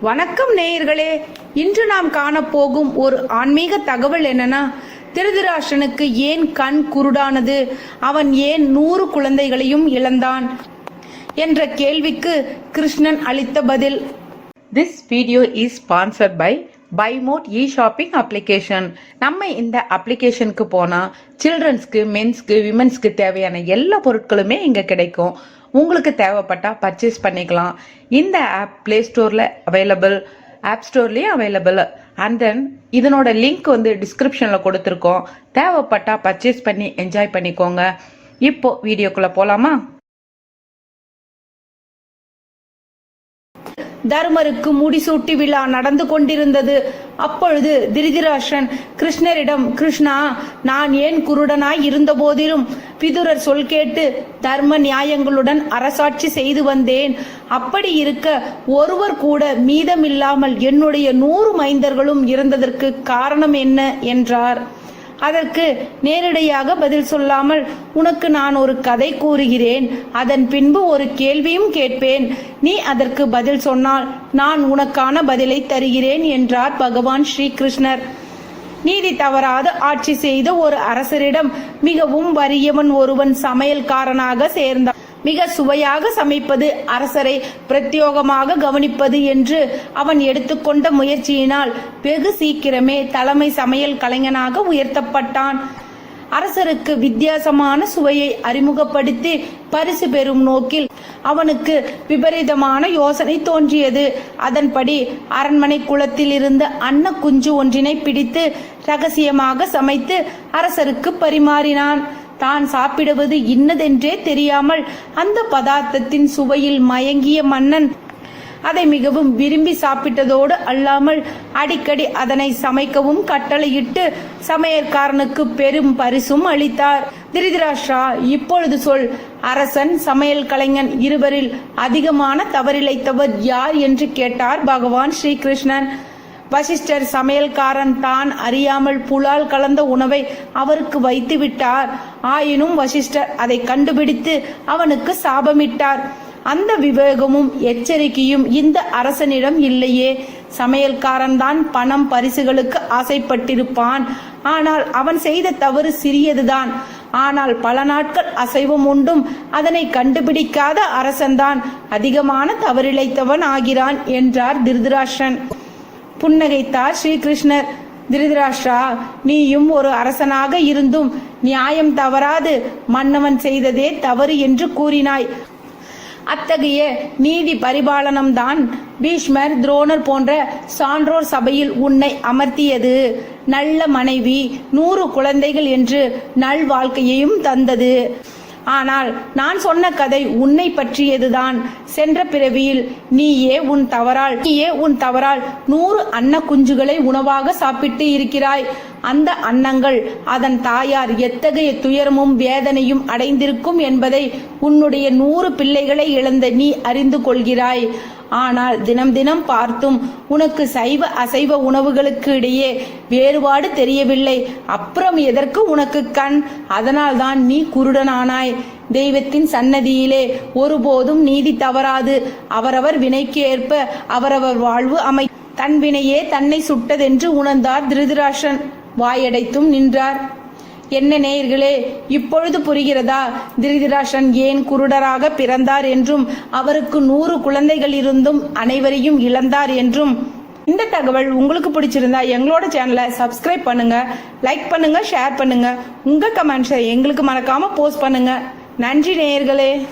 வணக்கம் நேயர்களே. இன்று நாம் காணப்போகும் ஒரு ஆன்மீக தகவல் என்னன்னா திருதராஷ்டனுக்கு ஏன் கண் குருடானது? அவன் ஏன் நூறு குழந்தைகளையும் இழந்தான்? என்ற கேள்விக்கு கிருஷ்ணன் அளித்த பதில். This video is sponsored by பைமோட் e shopping application நம்ம இந்த அப்ளிகேஷனுக்கு போனால் சில்ட்ரன்ஸ்க்கு மென்ஸ்க்கு விமென்ஸ்க்கு தேவையான எல்லா பொருட்களுமே இங்கே கிடைக்கும். உங்களுக்கு தேவைப்பட்டால் பர்ச்சேஸ் பண்ணிக்கலாம். இந்த ஆப் ப்ளே ஸ்டோரில் அவைலபிள் ஆப் ஸ்டோர்லேயும் அவைலபிள் அண்ட் தென் இதனோட லிங்க் வந்து டிஸ்கிரிப்ஷனில் கொடுத்துருக்கோம். தேவைப்பட்டால் பர்ச்சேஸ் பண்ணி என்ஜாய் பண்ணிக்கோங்க. இப்போ வீடியோக்குள்ளே போகலாமா தர்மருக்கு முடிசூட்டி விழா நடந்து கொண்டிருந்தது. அப்பொழுது திருதிராஷன் கிருஷ்ணரிடம் கிருஷ்ணா நான் ஏன் குருடனாய் இருந்த போதிலும் பிதுரர் சொல் கேட்டு தர்ம நியாயங்களுடன் அரசாட்சி செய்து வந்தேன். அப்படி இருக்க ஒருவர் கூட மீதமில்லாமல் என்னுடைய நூறு மைந்தர்களும் இருந்ததற்கு காரணம் என்ன? என்றார். அதற்கு நேரடியாக பதில் சொல்லாமல் உனக்கு நான் ஒரு கதை கூறுகிறேன். அதன் பின்பு ஒரு கேள்வியும் கேட்பேன். நீ அதற்கு பதில் சொன்னால் நான் உனக்கான பதிலை தருகிறேன் என்றார் பகவான் ஸ்ரீகிருஷ்ணர். நீதி தவறாது ஆட்சி செய்த ஒரு அரசரிடம் மிகவும் வறியவன் ஒருவன் சமையல்காரனாக சேர்ந்தான். மிக சுவையாக சமைப்பது அரசரை பிரத்யோகமாக கவனிப்பது என்று அவன் எடுத்துக்கொண்ட முயற்சியினால் வெகு சீக்கிரமே தலைமை சமையல் கலைஞனாக உயர்த்தப்பட்டான். அரசருக்கு வித்தியாசமான சுவையை அறிமுகப்படுத்தி பரிசு பெறும் நோக்கில் அவனுக்கு விபரீதமான யோசனை தோன்றியது. அதன்படி அரண்மனை குளத்தில் இருந்த அன்ன குஞ்சு ஒன்றினை பிடித்து ரகசியமாக சமைத்து அரசருக்கு பரிமாறினான். தான் சாப்பிடுவது இன்னதென்றே தெரியாமல் அந்த பதார்த்தத்தின் சுவையில் மயங்கிய மன்னன் அதை மிகவும் விரும்பி சாப்பிட்டதோடு அல்லாமல் அடிக்கடி அதனை சமைக்கவும் கட்டளையிட்டு சமையற்காரனுக்கு பெரும் பரிசும் அளித்தார். திருதிராஷ்டிரா இப்பொழுது சொல் அரசன் சமையல் கலைஞன் இருவரில் அதிகமான தவறிழைத்தவர் யார் என்று கேட்டார் பகவான் ஸ்ரீகிருஷ்ணன். வசிஷ்டர் சமையல்காரன் தான் அறியாமல் புலால் கலந்த உணவை அவருக்கு வைத்து விட்டார் ஆயினும் வசிஷ்டர் அதை கண்டுபிடித்து அவனுக்கு சாபமிட்டார். அந்த விவேகமும் எச்சரிக்கையும் இந்த அரசனிடம் இல்லையே. சமையல்காரன் தான் பணம் பரிசுகளுக்கு ஆசைப்பட்டிருப்பான். ஆனால் அவன் செய்த தவறு சிறியதுதான். ஆனால் பல நாட்கள் அசைவும் உண்டும் அதனை கண்டுபிடிக்காத அரசன்தான். அதிகமான தவறிழைத்தவன் ஆகிறான் என்றார் திருதராஷன் புன்னகைத்தார் ஸ்ரீகிருஷ்ணர். திருதராஷ்டிரா நீயும் ஒரு அரசனாக இருந்தும் நியாயம் தவறாது. மன்னவன் செய்ததே தவறு என்று கூறினாய். அத்தகைய நீதி பரிபாலனம்தான் பீஷ்மர் துரோணர் போன்ற சான்றோர் சபையில் உன்னை அமர்த்தியது. நல்ல மனைவி நூறு குழந்தைகள் என்று நல் வாழ்க்கையையும் தந்தது. ஆனால் நான் சொன்ன கதை உன்னை பற்றியதுதான். சென்ற பிறவியில் நீயே உன் தவறால் நீயே உன் தவறால் நூறு அன்ன குஞ்சுகளை உணவாக சாப்பிட்டு இருக்கிறாய். அந்த அன்னங்கள் அதன் தாயார் எத்தகைய துயரமும் வேதனையும் அடைந்திருக்கும் என்பதை உன்னுடைய நூறு பிள்ளைகளை இழந்த நீ அறிந்து கொள்கிறாய். ஆனால் தினம் தினம் பார்த்தும் உனக்கு சைவ அசைவ உணவுகளுக்கு இடையே வேறுபாடு தெரியவில்லை. அப்புறம் எதற்கு உனக்கு கண்? அதனால்தான் நீ குருடனானாய். தெய்வத்தின் சன்னதியிலே ஒருபோதும் நீதி தவறாது. அவரவர் வினைக்கு ஏற்ப அவரவர் வாழ்வு அமை தன் வினையே தன்னை சுட்டதென்று உணர்ந்தார் திருதராஷன் வாயடைத்தும் நின்றார். என்ன நேயர்களே இப்பொழுது புரிகிறதா? திருதிராஷன் ஏன் குருடராக பிறந்தார் என்றும் அவருக்கு நூறு குழந்தைகள் இருந்தும் அனைவரையும் இழந்தார் என்றும்? இந்த தகவல் உங்களுக்கு பிடிச்சிருந்தா எங்களோட சேனலை சப்ஸ்கிரைப் பண்ணுங்க லைக் பண்ணுங்க ஷேர் பண்ணுங்க. உங்க கமெண்ட்ஸை எங்களுக்கு மறக்காம போஸ்ட் பண்ணுங்க. நன்றி நேயர்களே.